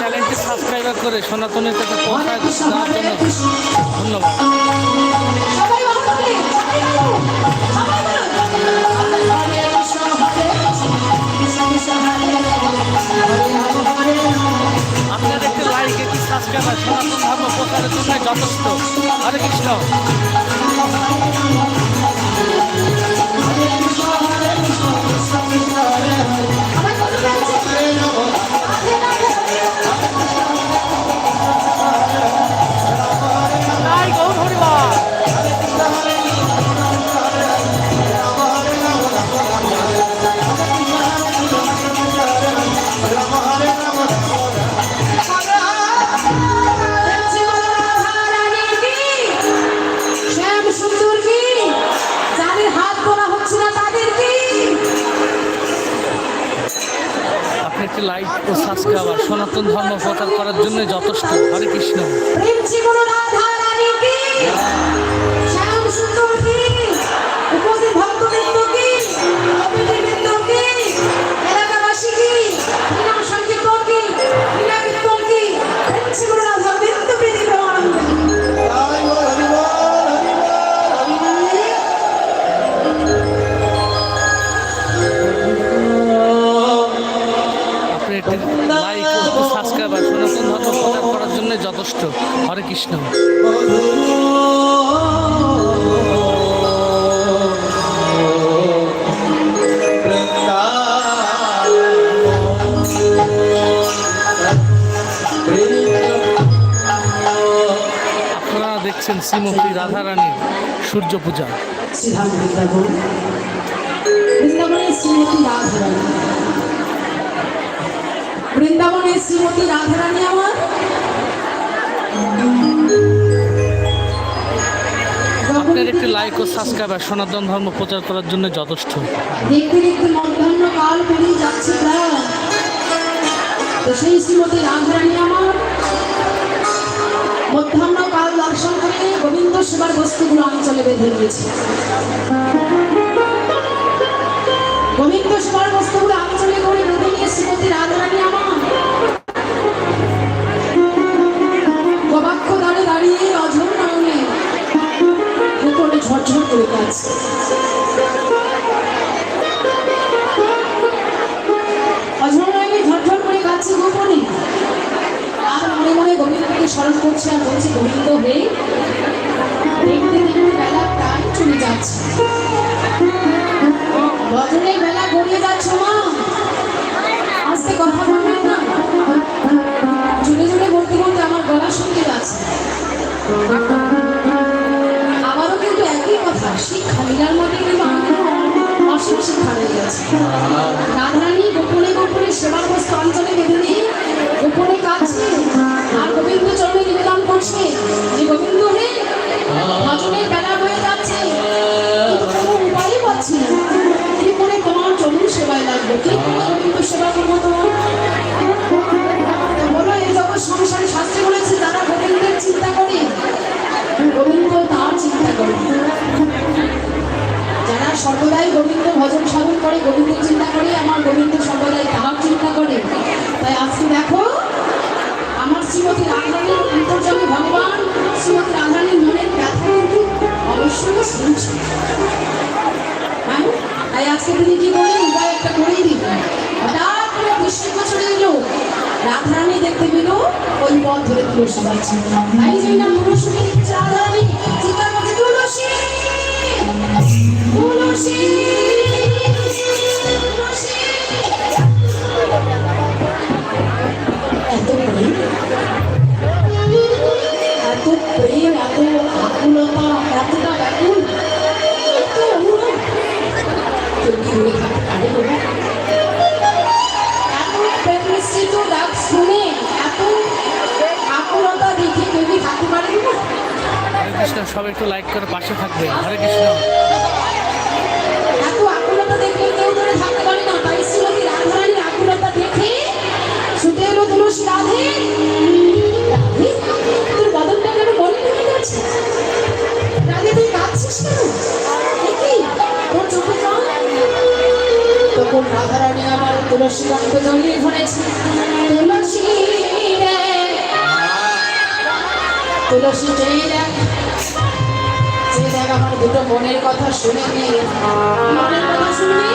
চ্যানেলটি। সাবস্ক্রাইব করে সনাতনের কাছে পৌঁছায় দেওয়ার জন্য ধন্যবাদ। আপনার একটি লাইক একটি সাবস্ক্রাইব সনাতন ধর্ম প্রচারের জন্য যথেষ্ট। হরে কৃষ্ণ। সনাতন ধর্ম প্রচার করার জন্য যথেষ্ট হরে কৃষ্ণ? উপস্থিত যথেষ্ট। হরে কৃষ্ণ। আপনারা দেখছেন শ্রীমতী রাধারানীর সূর্য পূজা বৃন্দাবনের শ্রীমতী রাধারানী। বৃন্দাবনের শ্রীমতী রাধারানী আমার? আপনার একটি লাইক ও সাবস্ক্রাইব আর সনাতন ধর্ম প্রচার করার জন্য যথেষ্ট। কাল পেরিয়ে যাচ্ছে প্রায় সেই শ্রীমতী রাধারানী আমার। কাল দর্শন করে গোবিন্দ সেবার বস্তুগুলো অঞ্চলে বেঁধে নিয়েছে। গোবিন্দ সেবার বস্তুগুলো অঞ্চলে করে বেঁধে নিয়ে শ্রীমতী রাধারানী আমার। ঝরঝর করে কাছে অঝরণাকে ঝরঝর করে কাছে গোপনে। আর মনে মনে গোবিন্দকে স্মরণ করছে আর বলছে, গোবিন্দ হে, দেখতে দেখতে বেলা প্রায় চলে যাচ্ছে। ভজনের বেলা গড়িয়ে যাচ্ছে মা। আস্তে কথা বলবেন না। জুড়ে জুড়ে বলতে বলতে আমার গলা শুনতে যাচ্ছে। শিক্ষা লীলার মধ্যে কিন্তু শিক্ষা হয়ে গেছে রাধারানী গোপনে গোপনে সেবার বস্তু অঞ্চলে বেঁধে দিয়ে সর্বদাই গোবিন্দ ভজন সাধন করে, গোবিন্দ চিন্তা করে, আমার গোবিন্দ সর্বদাই তাহার চিন্তা করে। তাই আজকে দেখো, আমার শ্রীমতী রাধারানীর অন্তর্জামী ভগবান, শ্রীমতী রাধারানীর মনের ব্যথা কিন্তু অবশ্যই শুনছে। হ্যাঁ? তাই আজকে তিনি কি করলেন উপায় একটা করেই দিলেন হঠাৎ করে বৃষ্টি বছরে এলো, রাধারানী দেখতে পেল, ওই পথ ধরে তুলসী যাচ্ছে তাই যে চিন্তা সবাই একটু লাইক করে পাশে থাকবে হরে কৃষ্ণ। তুলসী রক্ত জড়িয়ে ধরেছে। তুলসী তুলসী চেয়ে দেখ দুটো মনের কথা শুনে নে। কথা শুনবি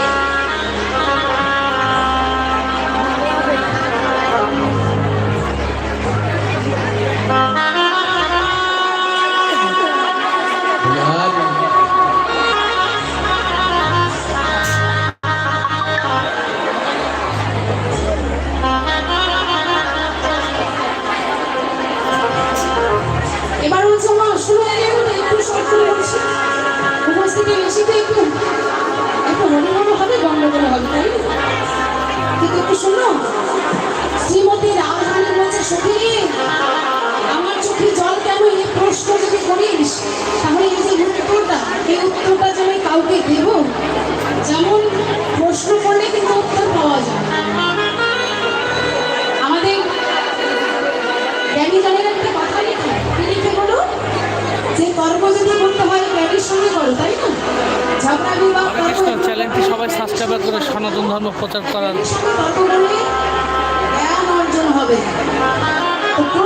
সবাই সাবস্ক্রাইব করে সনাতন ধর্ম প্রচার করার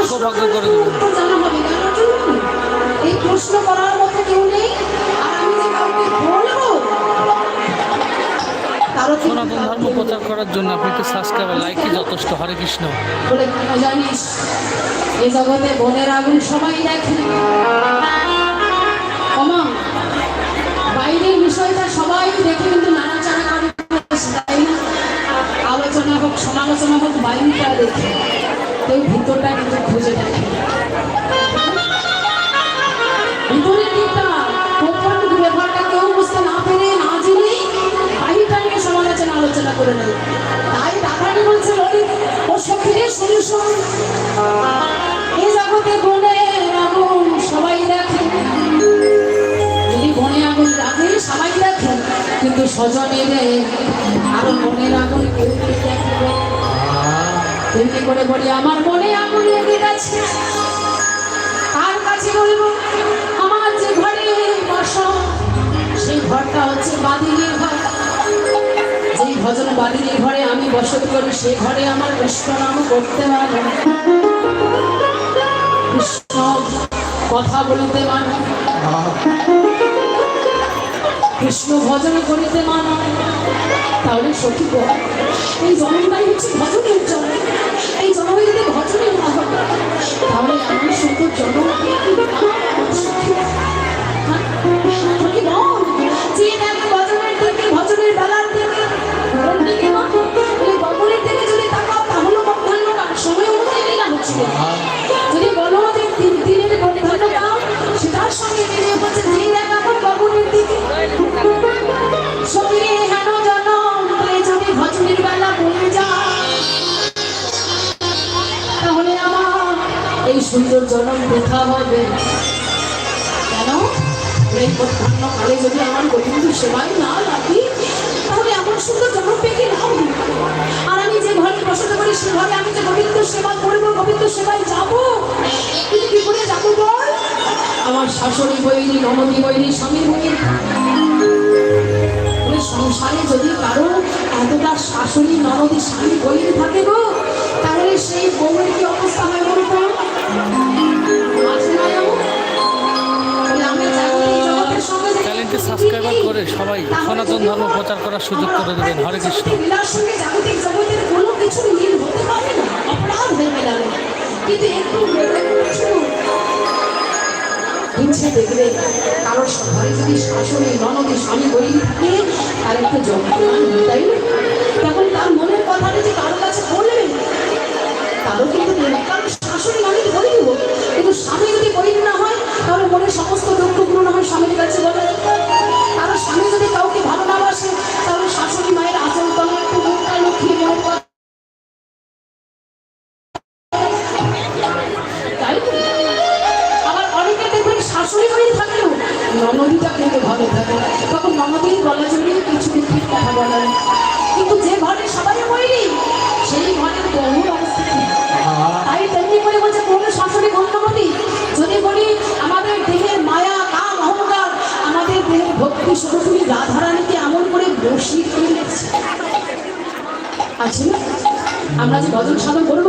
সৌভাগ্য করে দেবেন। উত্তর জানা হবে জ্ঞান অর্জন হবে। এই প্রশ্ন করার মতো কেউ নেই আর আমি যে কাউকে বলব সনাতন ধর্ম প্রচার করার জন্য আপনি একটু সাবস্ক্রাইব লাইকই যথেষ্ট হরে কৃষ্ণ জানিস এ জগতে বনের আগুন সবাই দেখে সমালোচনা হোক বাইরেটা দেখে কেউ ভিতরটা কিন্তু খুঁজে দেখে ভিতরের গোপন ব্যাপারটা কেউ বুঝতে না পেরে না জেনে বাহিরটা নিয়ে আলোচনা করে নেয়। তাই রাধারানী বলছে ললিত ও সখীরে শুনে শোন এ জগতে বনে সবাই দেখে। যদি বনে আগুন সবাই দেখে। কিন্তু স্বজনের আরও মনের আগুন কেউ কেউ তেমনি করে বলি, আমার মনে আগুন লেগে গেছে। কার কাছে বলব, আমার যে ঘরে বসা, সেই ঘরটা হচ্ছে বাদিনীর ঘর। যেই ভজন বাদিনীর ঘরে আমি বসত করি সেই ঘরে আমার কৃষ্ণ নাম করতে পারে। কৃষ্ণ কথা বলিতে মানে কৃষ্ণ ভজন করিতে মানা তাহলে বল। এই জন্মটাই হচ্ছে ভজনের জন্ম। জন্মে যদি ভজনের না হয় তাহলে আমি সুন্দর জন্ম দেখা হবে কেন এই প্রধান্য কালে যদি আমার গোবিন্দ সেবাই না লাগি, তাহলে এমন সুন্দর জনম পেকে লাভ? আর আমি যে ঘরে বসতে পারি সে ঘরে আমি যে গোবিন্দ সেবা করব গোবিন্দ সেবায় যাব? কিন্তু কি করে যাব বল? আমার শাশুড়ি বইনি, ননদী বইনি, স্বামী বইনি। সংসারে যদি কারও এতটা শাশুড়ি, ননদী, স্বামী বইনি থাকে গো, তাহলে সেই বউয়ের কি অবস্থা হয় বলতো? চ্যানেলটি সাবস্ক্রাইব করে সবাই সনাতন ধর্ম প্রচার করার সুযোগ করে দেবেন। হরে কৃষ্ণ। স্বামী স্বামী যদি গরিব না হয়, তাহলে মনের সমস্ত দুঃখ পূরণ হয় স্বামীর হয়েছে বলে কারও স্বামী যদি কাউকে ভালো না বাসে তাহলে শাশুড়ি মায়ের আচরণ তখন একটু মুখটা লক্ষ্মী মনে আবার অনেকে দেখবেন শাশুড়ি হয়ে থাকলেও ননদিটা কিন্তু ভালো থাকে। তখন ননদিন গলা জড়িয়ে কিছুদিন ঠিক কথা বলা কিন্তু যে ঘরে সবাই হয়নি সেই ঘরের বহু অবস্থা তাই তেমনি করে বলছে কোনো শাশুড়ি ধন্যবাদী যদি বলি প্রেম ভক্তি সরস্বতী রাধারানীকে এমন করে বসি করে আছে আচ্ছা, আমরা যে ভজন সাধন করব?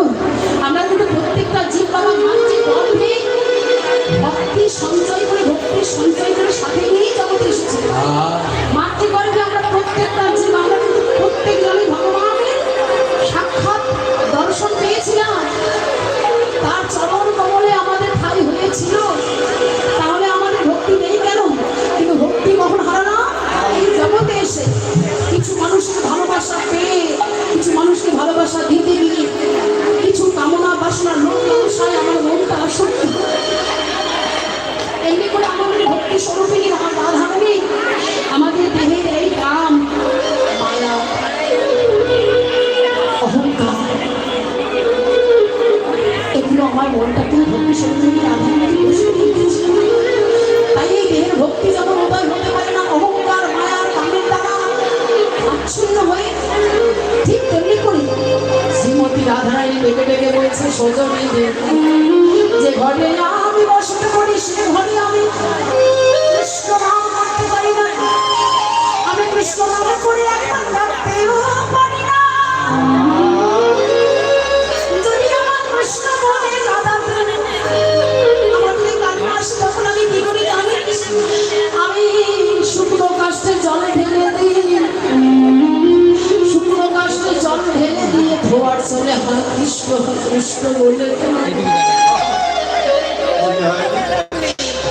দর্শনে আমার কৃষ্ণ কৃষ্ণ বলে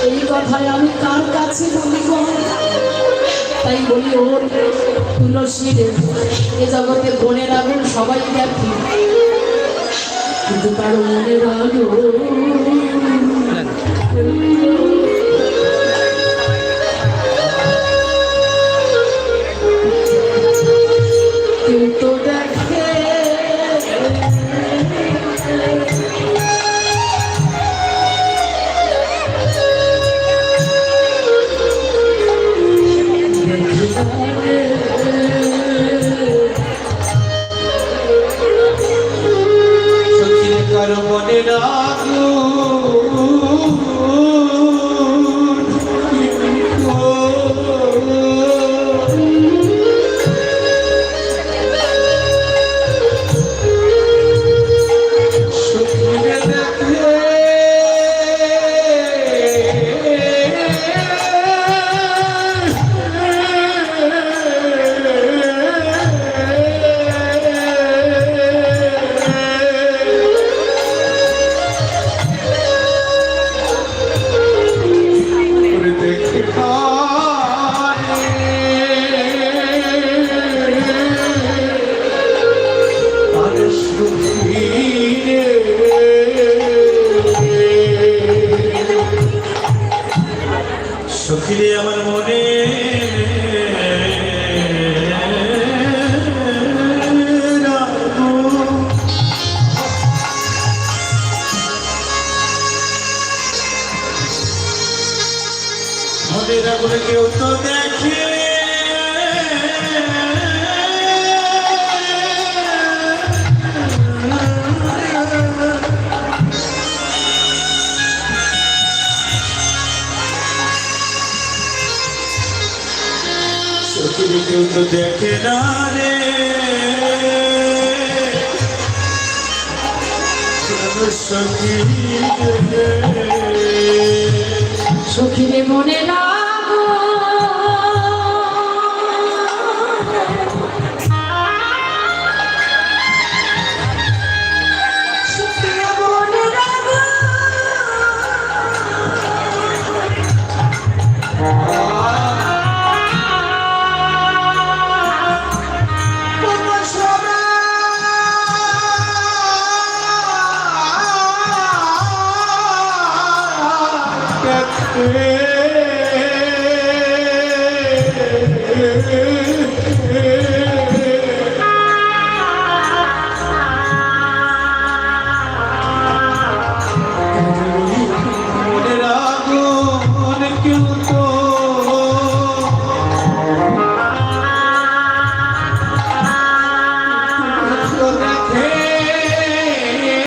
এই কথায় আমি কার কাছে বলি তাই বলি ওর তুলসী এ জগতে বনের আগুন সবাই দেখি। কিন্তু কারও মনে রাখো ওঠে না রে সখী সখী মনে না Yeah.